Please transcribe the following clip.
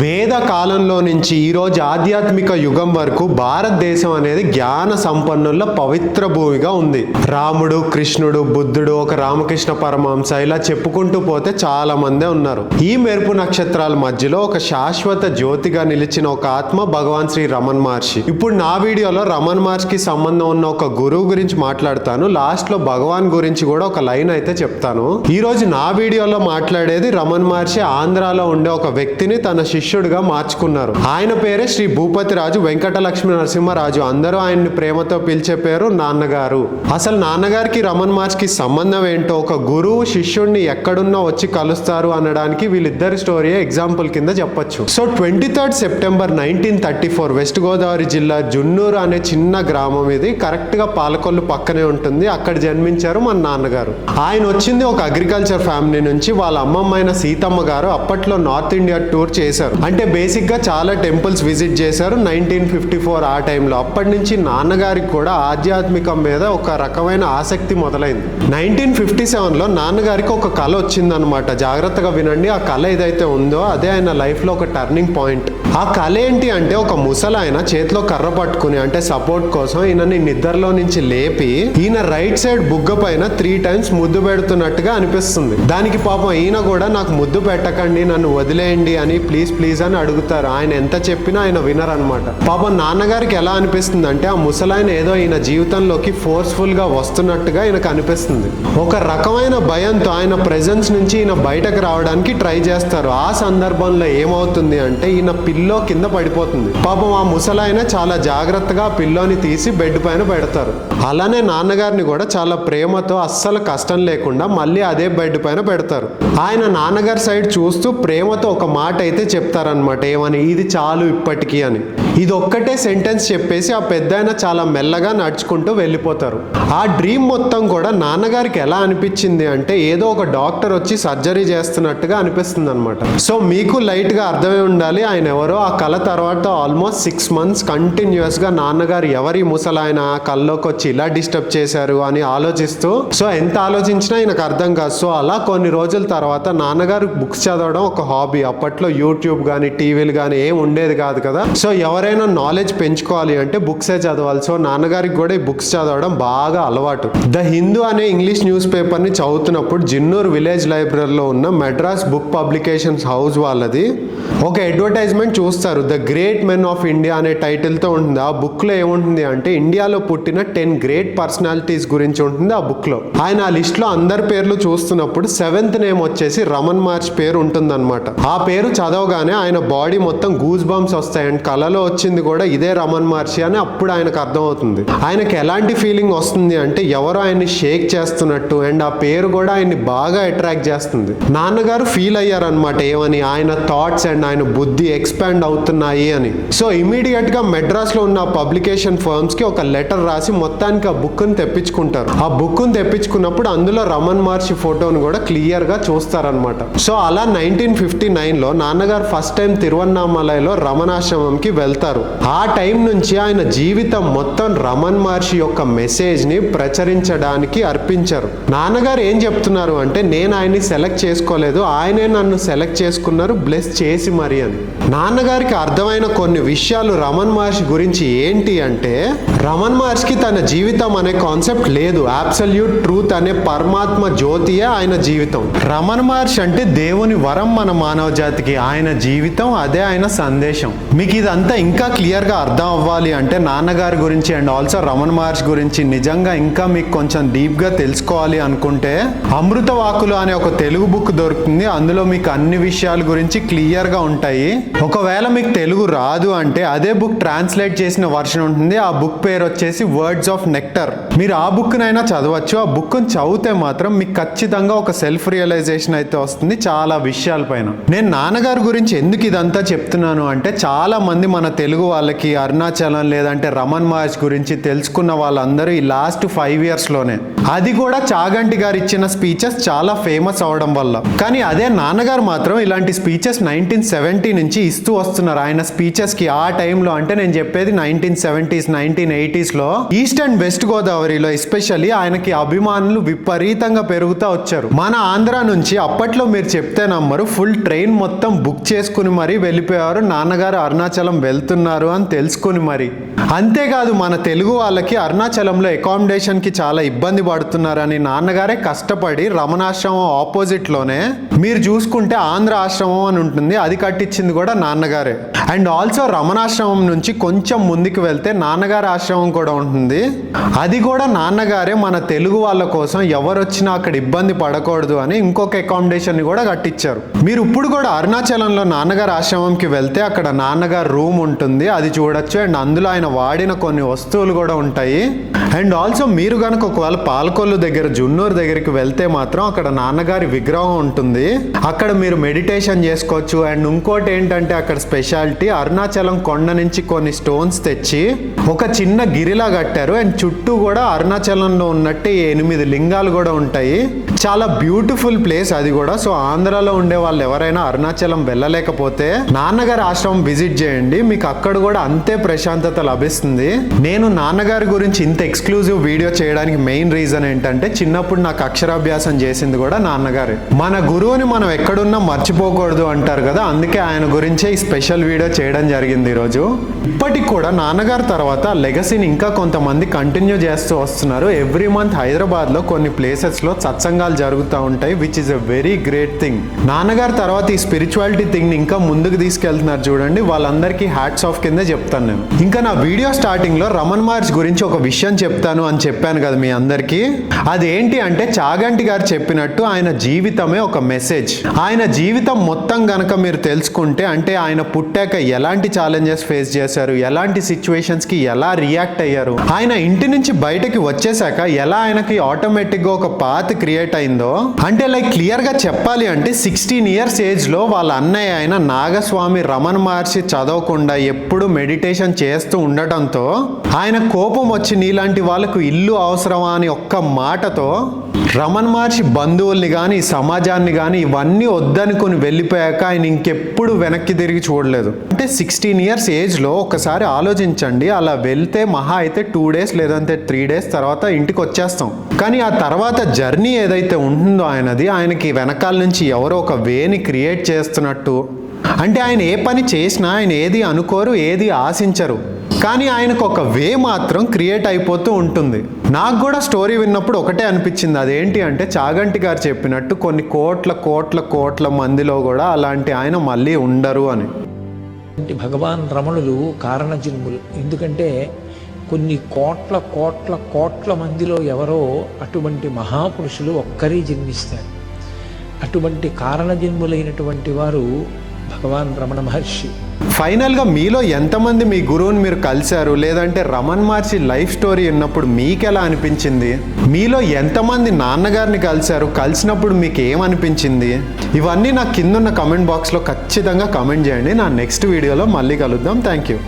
వేద కాలంలో నుంచి ఈరోజు ఆధ్యాత్మిక యుగం వరకు భారతదేశం అనేది జ్ఞాన సంపన్నుల పవిత్ర భూమిగా ఉంది. రాముడు కృష్ణుడు బుద్ధుడు ఒక రామకృష్ణ పరమహంస ఇలా చెప్పుకుంటూ పోతే చాలా మందే ఉన్నారు. ఈ మెరుపు నక్షత్రాల మధ్యలో ఒక శాశ్వత జ్యోతిగా నిలిచిన ఒక ఆత్మ భగవాన్ శ్రీ రమణ్ మహర్షి. ఇప్పుడు నా వీడియోలో రమణ్ మహర్షికి సంబంధం ఉన్న ఒక గురువు గురించి మాట్లాడతాను. లాస్ట్లో భగవాన్ గురించి కూడా ఒక లైన్ అయితే చెప్తాను. ఈ రోజు నా వీడియోలో మాట్లాడేది రమణ్ మహర్షి ఆంధ్రాలో ఉండే ఒక వ్యక్తిని తన శిష్యు శిష్యుడిగా మార్చుకున్నారు. ఆయన పేరే శ్రీ భూపతి రాజు వెంకట లక్ష్మీ నరసింహరాజు. అందరూ ఆయన్ని ప్రేమతో పిలిచే పేరు నాన్నగారు. అసలు నాన్నగారికి రమణ్ మహర్షికి సంబంధం ఏంటో ఒక గురువు శిష్యుడిని ఎక్కడున్నా వచ్చి కలుస్తారు అనడానికి వీళ్ళిద్దరి స్టోరీ ఎగ్జాంపుల్ కింద చెప్పొచ్చు. So twenty third September nineteen thirty four West Godavari జిల్లా జున్నూరు అనే చిన్న గ్రామం ఇది. కరెక్ట్గా పాలకొల్లు పక్కనే ఉంటుంది. అక్కడ జన్మించారు మన నాన్నగారు. ఆయన వచ్చింది ఒక అగ్రికల్చర్ ఫ్యామిలీ నుంచి. వాళ్ళ అమ్మమ్మ అయిన సీతమ్మ గారు అప్పట్లో నార్త్ ఇండియా టూర్ చేశారు. అంటే బేసిక్గా చాలా టెంపుల్స్ విజిట్ చేశారు నైన్టీన్ ఫిఫ్టీ ఫోర్ ఆ టైంలో అప్పటి నుంచి నాన్నగారికి కూడా ఆధ్యాత్మికం మీద ఒక రకమైన ఆసక్తి మొదలైంది. నైన్టీన్ ఫిఫ్టీ సెవెన్లో నాన్నగారికి ఒక కళ వచ్చిందనమాట జాగ్రత్తగా వినండి ఆ కళ ఏదైతే ఉందో అదే ఆయన లైఫ్లో ఒక టర్నింగ్ పాయింట్ ఆ కళ ఏంటి అంటే ఒక ముసలాయన చేతిలో కర్ర పట్టుకుని అంటే సపోర్ట్ కోసం ఈయనని నిద్రలో నుంచి లేపి ఈయన రైట్ సైడ్ బుగ్గ పైన త్రీ టైమ్స్ ముద్దు పెడుతున్నట్టుగా అనిపిస్తుంది. దానికి పాపం ఈయన కూడా నాకు ముద్దు పెట్టకండి నన్ను వదిలేయండి అని ప్లీజ్ ప్లీజ్ అని అడుగుతారు. ఆయన ఎంత చెప్పినా ఆయన వినర్ అనమాట పాపం నాన్నగారికి ఎలా అనిపిస్తుంది అంటే ఆ ముసలాయన ఏదో ఈయన జీవితంలోకి ఫోర్స్ఫుల్గా వస్తున్నట్టుగా ఈయనకు అనిపిస్తుంది. ఒక రకమైన భయంతో ఆయన ప్రెజెన్స్ నుంచి ఈయన బయటకు రావడానికి ట్రై చేస్తారు. ఆ సందర్భంలో ఏమవుతుంది అంటే ఈయన పిల్ల పిల్లో కింద పడిపోతుంది. పాపం ఆ ముసలాయన చాలా జాగ్రత్తగా పిల్లోని తీసి బెడ్ పైన పెడతారు. అలానే నాన్నగారిని కూడా చాలా ప్రేమతో అస్సలు కష్టం లేకుండా మళ్ళీ అదే బెడ్ పైన పెడతారు. ఆయన నాన్నగారి సైడ్ చూస్తూ ప్రేమతో ఒక మాట అయితే చెప్తారనమాట ఏమని? ఇది చాలు ఇప్పటికీ అని. ఇది ఒక్కటే సెంటెన్స్ చెప్పేసి ఆ పెద్ద చాలా మెల్లగా నడుచుకుంటూ వెళ్ళిపోతారు. ఆ డ్రీమ్ మొత్తం కూడా నాన్నగారికి ఎలా అనిపించింది అంటే ఏదో ఒక డాక్టర్ వచ్చి సర్జరీ చేస్తున్నట్టుగా అనిపిస్తుంది అనమాట సో మీకు లైట్గా అర్థమై ఉండాలి. ఆయన ఎవరో ఆ కళ తర్వాత ఆల్మోస్ట్ సిక్స్ మంత్స్ కంటిన్యూస్గా నాన్నగారు ఎవరి ముసలాయన ఆ కల్లోకి వచ్చి ఇలా డిస్టర్బ్ చేశారు అని ఆలోచిస్తూ సో ఎంత ఆలోచించినా ఆయనకు అర్థం కాదు. సో అలా కొన్ని రోజుల తర్వాత నాన్నగారు బుక్స్ చదవడం ఒక హాబీ అప్పట్లో యూట్యూబ్ కానీ టీవీలు కానీ ఏం ఉండేది కాదు కదా. సో ఎవరైనా నాలెడ్జ్ పెంచుకోవాలి అంటే బుక్సే చదవాలి. సో నాన్నగారికి కూడా ఈ బుక్స్ చదవడం బాగా అలవాటు. ద హిందూ అనే ఇంగ్లీష్ న్యూస్ పేపర్ని చదువుతున్నప్పుడు జిన్నూర్ విలేజ్ లైబ్రరీలో ఉన్న మెడ్రాస్ బుక్ పబ్లికేషన్స్ హౌస్ వాళ్ళది ఒక అడ్వర్టైజ్మెంట్ చూస్తారు. The great men of India అనే టైటిల్తో ఉంటుంది. ఆ బుక్లో ఏముంటుంది అంటే ఇండియాలో పుట్టిన టెన్ గ్రేట్ పర్సనాలిటీస్ గురించి ఉంటుంది ఆ బుక్లో. ఆయన ఆ లిస్ట్లో అందరి పేర్లు చూస్తున్నప్పుడు సెవెంత్ నేమ్ వచ్చేసి రమన్ మార్చ్ పేరు ఉంటుందన్నమాట. ఆ పేరు చదవగానే ఆయన బాడీ మొత్తం గూజ్ బంప్స్ వస్తాయి అండ్ కళలో వచ్చింది కూడా ఇదే రమణ్ మహర్షి అని అప్పుడు ఆయనకు అర్థమవుతుంది. ఆయనకి ఎలాంటి ఫీలింగ్ వస్తుంది అంటే ఎవరో ఆయన్ని షేక్ చేస్తున్నట్టు అండ్ ఆ పేరు కూడా ఆయన్ని బాగా అట్రాక్ట్ చేస్తుంది. నాన్నగారు ఫీల్ అయ్యారనమాట ఏమని ఆయన థాట్స్ అండ్ ఆయన బుద్ధి ఎక్స్పాండ్ అవుతున్నాయి అని. సో ఇమీడియట్గా మెడ్రాస్లో ఉన్న పబ్లికేషన్ ఫర్మ్స్కి ఒక లెటర్ రాసి మొత్తానికి ఆ బుక్ని తెప్పించుకుంటారు. ఆ బుక్ తెప్పించుకున్నప్పుడు అందులో రమణ్ మహర్షి ఫోటోను కూడా క్లియర్గా చూస్తారనమాట సో అలా నైన్టీన్ ఫిఫ్టీ నైన్లో నాన్నగారు ఫస్ట్ టైం తిరువన్నామలైలో రమణాశ్రమంకి వెళ్తారు. ఆ టైం నుంచి ఆయన జీవితం మొత్తం రమణ్ మహర్షి యొక్క మెసేజ్ని ప్రచరించడానికి అర్పించారు. నాన్నగారు ఏం చెప్తున్నారు అంటే నేను ఆయన్ని సెలెక్ట్ చేసుకోలేదు. ఆయనే నన్ను సెలెక్ట్ చేసుకున్నారు. బ్లెస్ చేసి మరి అని. నాన్నగారికి అర్థమైన కొన్ని విషయాలు రమణ్ మహర్షి గురించి ఏంటి అంటే రమణ్ మహర్షికి తన జీవితం అనే కాన్సెప్ట్ లేదు. అబ్సల్యూట్ ట్రూత్ అనే పరమాత్మ జ్యోతియే ఆయన జీవితం. రమణ్ మహర్షి అంటే దేవుని వరం మన మానవ జాతికి. ఆయన జీవితం అదే ఆయన సందేశం. మీకు ఇదంతా ఇంకా క్లియర్గా అర్థం అవ్వాలి అంటే నాన్నగారి గురించి అండ్ ఆల్సో రమణ మహర్షి గురించి నిజంగా ఇంకా మీకు కొంచెం డీప్గా తెలుసుకోవాలి అనుకుంటే అమృత వాకులు అనే ఒక తెలుగు బుక్ దొరుకుతుంది. అందులో మీకు అన్ని విషయాల గురించి క్లియర్గా ఉంటాయి. ఒకవేళ మీకు తెలుగు రాదు అంటే అదే బుక్ ట్రాన్స్లేట్ చేసిన వర్షన్ ఉంటుంది. ఆ బుక్ పేరు వచ్చేసి వర్డ్స్ ఆఫ్ నెక్టర్. మీరు ఆ బుక్నైనా చదవచ్చు. ఆ బుక్ని చదివితే మాత్రం మీకు ఖచ్చితంగా ఒక సెల్ఫ్ రియలైజేషన్ అయితే వస్తుంది చాలా విషయాలపైన నేను నాన్నగారి గురించి ఎందుకు ఇదంతా చెప్తున్నాను అంటే చాలా మంది మన తెలుగు వాళ్ళకి అరుణాచలం లేదంటే రమణ్ మహర్షి గురించి తెలుసుకున్న వాళ్ళందరూ ఈ లాస్ట్ ఫైవ్ ఇయర్స్లోనే అది కూడా చాగంటి గారు ఇచ్చిన స్పీచెస్ చాలా ఫేమస్ అవడం వల్ల. కానీ అదే నాన్నగారు మాత్రం ఇలాంటి స్పీచెస్ నైన్టీన్ సెవెంటీ నుంచి ఇస్తూ వస్తున్నారు. ఆయన స్పీచెస్కి ఆ టైంలో అంటే నేను చెప్పేది నైన్టీన్ సెవెంటీస్ నైన్టీన్ ఎయిటీస్లో ఈస్ట్ అండ్ వెస్ట్ గోదావరిలో ఎస్పెషల్లీ ఆయనకి అభిమానులు విపరీతంగా పెరుగుతూ వచ్చారు. మన ఆంధ్ర నుంచి అప్పట్లో మీరు చెప్తే నమ్మరు ఫుల్ ట్రైన్ మొత్తం బుక్ చేసుకుని మరీ వెళ్ళిపోయారు నాన్నగారు అరుణాచలం వెళ్తున్నారు అని తెలుసుకుని మరి. అంతేకాదు మన తెలుగు వాళ్ళకి అరుణాచలంలో అకామిడేషన్కి చాలా ఇబ్బంది పడుతున్నారని నాన్నగారే కష్టపడి రమణాశ్రమం ఆపోజిట్లోనే మీరు చూసుకుంటే ఆంధ్ర ఆశ్రమం అని ఉంటుంది అది కట్టించింది కూడా నాన్నగారే. అండ్ ఆల్సో రమణాశ్రమం నుంచి కొంచెం ముందుకు వెళ్తే నాన్నగారి ఆశ్రమం కూడా ఉంటుంది. అది కూడా నాన్నగారే మన తెలుగు వాళ్ళ కోసం ఎవరు వచ్చినా అక్కడ ఇబ్బంది పడకూడదు అని ఇంకొక అకామిడేషన్ కూడా కట్టించారు. మీరు ఇప్పుడు కూడా అరుణాచలంలో నాన్నగారి ఆశ్రమంకి వెళ్తే అక్కడ నాన్నగారు రూమ్ ఉంటుంది ఉంటుంది అది చూడొచ్చు. అండ్ అందులో ఆయన వాడిన కొన్ని వస్తువులు కూడా ఉంటాయి. అండ్ ఆల్సో మీరు కనుక ఒకవేళ పాలకొల్లు దగ్గర జున్నూరు దగ్గరికి వెళ్తే మాత్రం అక్కడ నాన్నగారి విగ్రహం ఉంటుంది. అక్కడ మీరు మెడిటేషన్ చేసుకోవచ్చు. అండ్ ఇంకోటి ఏంటంటే అక్కడ స్పెషాలిటీ అరుణాచలం కొండ నుంచి కొన్ని స్టోన్స్ తెచ్చి ఒక చిన్న గిరిలా కట్టారు. అండ్ చుట్టూ కూడా అరుణాచలంలో ఉన్నట్టే ఎనిమిది లింగాలు కూడా ఉంటాయి. చాలా బ్యూటిఫుల్ ప్లేస్ అది కూడా. సో ఆంధ్రాలో ఉండే వాళ్ళు ఎవరైనా అరుణాచలం వెళ్ళలేకపోతే నాన్నగారి ఆశ్రమం విజిట్ చేయండి. మీకు అక్కడ కూడా అంతే ప్రశాంతత లభిస్తుంది. నేను నాన్నగారి గురించి ఇంత ఎక్స్క్లూజివ్ వీడియో చేయడానికి మెయిన్ రీజన్ ఏంటంటే చిన్నప్పుడు నాకు అక్షరాభ్యాసం చేసింది కూడా నాన్నగారు. మన గురువుని మనం ఎక్కడున్నా మర్చిపోకూడదు అంటారు కదా అందుకే ఆయన గురించే ఈ స్పెషల్ వీడియో చేయడం జరిగింది ఈరోజు. ఇప్పటికి కూడా నాన్నగారి తర్వాత లెగసీని ఇంకా కొంతమంది కంటిన్యూ చేస్తూ వస్తున్నారు. ఎవ్రీ మంత్ హైదరాబాద్లో కొన్ని ప్లేసెస్లో సత్సంగా అద్భుతాలు జరుగుతూ ఉంటాయి which is a very great thing నాన్నగారు తర్వాత ఈ స్పిరిచువాలిటీ థింగ్ ఇంకా ముందుకు తీసుకెళ్తున్నారు చూడండి వాళ్ళందరికీ హ్యాట్స్ ఆఫ్ కిందే చెప్తాను నేను. ఇంకా నా వీడియో స్టార్టింగ్లో రమణ్ మార్చ్ గురించి ఒక విషయం చెప్తాను అని చెప్పాను కదా మీ అందరికీ. అదేంటి అంటే చాగంటి గారు చెప్పినట్టు ఆయన జీవితమే ఒక మెసేజ్ ఆయన జీవితం మొత్తం గనక మీరు తెలుసుకుంటే అంటే ఆయన పుట్టాక ఎలాంటి ఛాలెంజెస్ ఫేస్ చేశారు ఎలాంటి సిచ్యువేషన్స్కి ఎలా రియాక్ట్ అయ్యారు ఆయన ఇంటి నుంచి బయటకి వచ్చేసాక ఎలా ఆయనకి ఆటోమేటిక్గా ఒక పాత్ క్రియేట్ అయిందో అంటే లైక్ క్లియర్గా చెప్పాలి అంటే సిక్స్టీన్ ఇయర్స్ ఏజ్లో వాళ్ళ అన్నయ్య అయిన నాగస్వామి రమణ్ మహర్షి చదవకుండా ఎప్పుడు మెడిటేషన్ చేస్తూ ఉండటంతో ఆయన కోపం వచ్చి నీలాంటి వాళ్ళకు ఇల్లు అవసరమా అని ఒక్క మాటతో రమణ్ మహర్షి బంధువుల్ని కానీ సమాజాన్ని కానీ ఇవన్నీ వద్దనుకొని వెళ్ళిపోయాక ఆయన ఇంకెప్పుడు వెనక్కి తిరిగి చూడలేదు. అంటే సిక్స్టీన్ ఇయర్స్ ఏజ్లో ఒకసారి ఆలోచించండి అలా వెళ్తే మహా అయితే టూ డేస్ లేదంటే త్రీ డేస్ తర్వాత ఇంటికి వచ్చేస్తాం. కానీ ఆ తర్వాత జర్నీ ఏదైతే ఉంటుందో ఆయనది ఆయనకి వెనకాల నుంచి ఎవరో ఒక వేని క్రియేట్ చేస్తున్నట్టు. అంటే ఆయన ఏ పని చేసినా ఆయన ఏది అనుకోరు ఏది ఆశించరు. కానీ ఆయనకు ఒక వే మాత్రం క్రియేట్ అయిపోతూ ఉంటుంది. నాకు కూడా స్టోరీ విన్నప్పుడు ఒకటే అనిపించింది. అదేంటి అంటే చాగంటి గారు చెప్పినట్టు కొన్ని కోట్ల కోట్ల కోట్ల మందిలో కూడా అలాంటి ఆయన మళ్ళీ ఉండరు అని. భగవాన్ రమణులు కారణజన్ములు ఎందుకంటే కొన్ని కోట్ల కోట్ల కోట్ల మందిలో ఎవరో అటువంటి మహాపురుషులు ఒక్కరే జన్మిస్తారు. అటువంటి కారణజన్ములైనటువంటి వారు భగవాన్ రమణ మహర్షి. ఫైనల్గా మీలో ఎంతమంది మీ గురువుని మీరు కలిశారు? లేదంటే రమణ్ మహర్షి లైఫ్ స్టోరీ ఉన్నప్పుడు మీకు ఎలా అనిపించింది? మీలో ఎంతమంది నాన్నగారిని కలిశారు? కలిసినప్పుడు మీకు ఏమనిపించింది ఇవన్నీ నా కిందున్న కమెంట్ బాక్స్లో ఖచ్చితంగా కమెంట్ చేయండి. నా నెక్స్ట్ వీడియోలో మళ్ళీ కలుద్దాం. Thank you